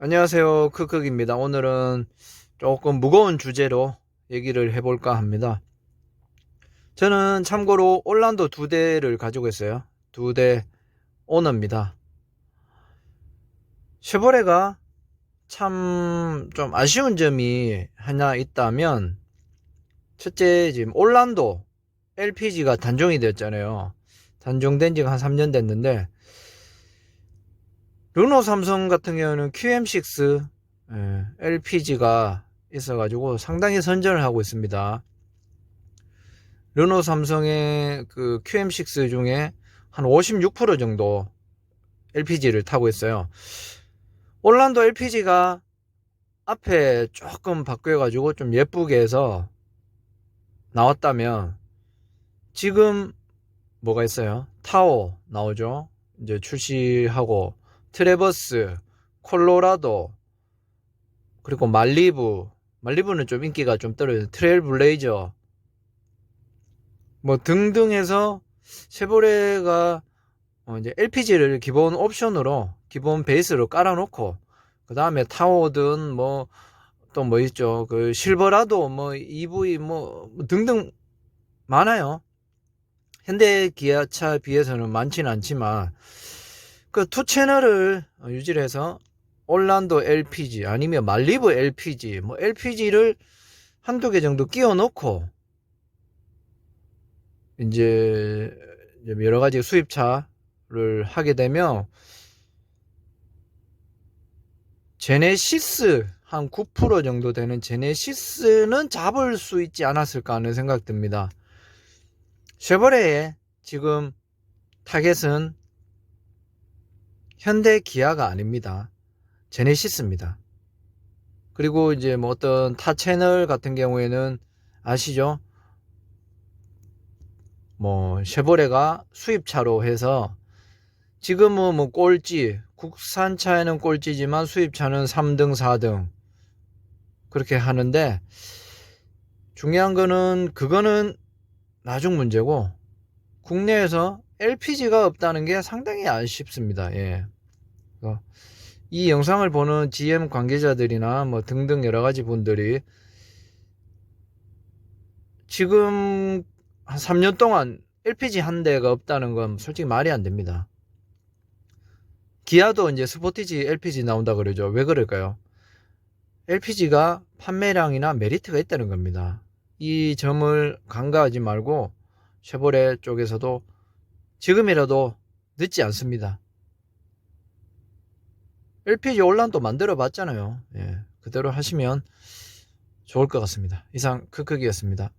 안녕하세요. 크크입니다. 오늘은 조금 무거운 주제로 얘기를 해볼까 합니다. 저는 참고로 올란도 두 대를 가지고 있어요. 두 대 오너입니다. 쉐보레가 참 좀 아쉬운 점이 하나 있다면 첫째 지금 올란도 LPG가 단종이 되었잖아요. 단종된 지가 한 3년 됐는데 르노 삼성 같은 경우는 QM6 예, LPG가 있어가지고 상당히 선전을 하고 있습니다. 르노 삼성의 그 QM6 중에 한 56% 정도 LPG를 타고 있어요. 올란도 LPG가 앞에 조금 바뀌어가지고 좀 예쁘게 해서 나왔다면 지금 뭐가 있어요? 타오 나오죠. 이제 출시하고 트레버스, 콜로라도, 그리고 말리부. 말리부는 좀 인기가 좀 떨어져요. 트레일 블레이저. 뭐 등등 해서 쉐보레가 어 이제 LPG를 기본 옵션으로 기본 베이스로 깔아놓고 그 다음에 타오든 뭐 또뭐 있죠 그 실버라도 뭐 EV 뭐 등등 많아요 현대 기아차 비해서는 많지는 않지만 그투 채널을 유지를 해서 올란도 LPG 아니면 말리브 LPG 뭐 LPG를 한두 개 정도 끼워 놓고 이제 여러 가지 수입차를 하게 되면 제네시스 한 9% 정도 되는 제네시스는 잡을 수 있지 않았을까 하는 생각 듭니다. 쉐보레의 지금 타겟은 현대 기아가 아닙니다. 제네시스입니다. 그리고 이제 뭐 어떤 타 채널 같은 경우에는 아시죠? 뭐 쉐보레가 수입차로 해서 지금은 뭐 꼴찌 국산차에는 꼴찌지만 수입차는 3등 4등 그렇게 하는데 중요한 거는 그거는 나중 문제고 국내에서 LPG가 없다는 게 상당히 아쉽습니다. 예. 어, 이 영상을 보는 GM 관계자들이나 뭐 등등 여러 가지 분들이 지금 한 3년 동안 LPG 한 대가 없다는 건 솔직히 말이 안 됩니다. 기아도 이제 스포티지 LPG 나온다 그러죠. 왜 그럴까요? LPG가 판매량이나 메리트가 있다는 겁니다. 이 점을 간과하지 말고 쉐보레 쪽에서도 지금이라도 늦지 않습니다. LPG 온란도 만들어 봤잖아요. 예, 그대로 하시면 좋을 것 같습니다. 이상 크크기였습니다.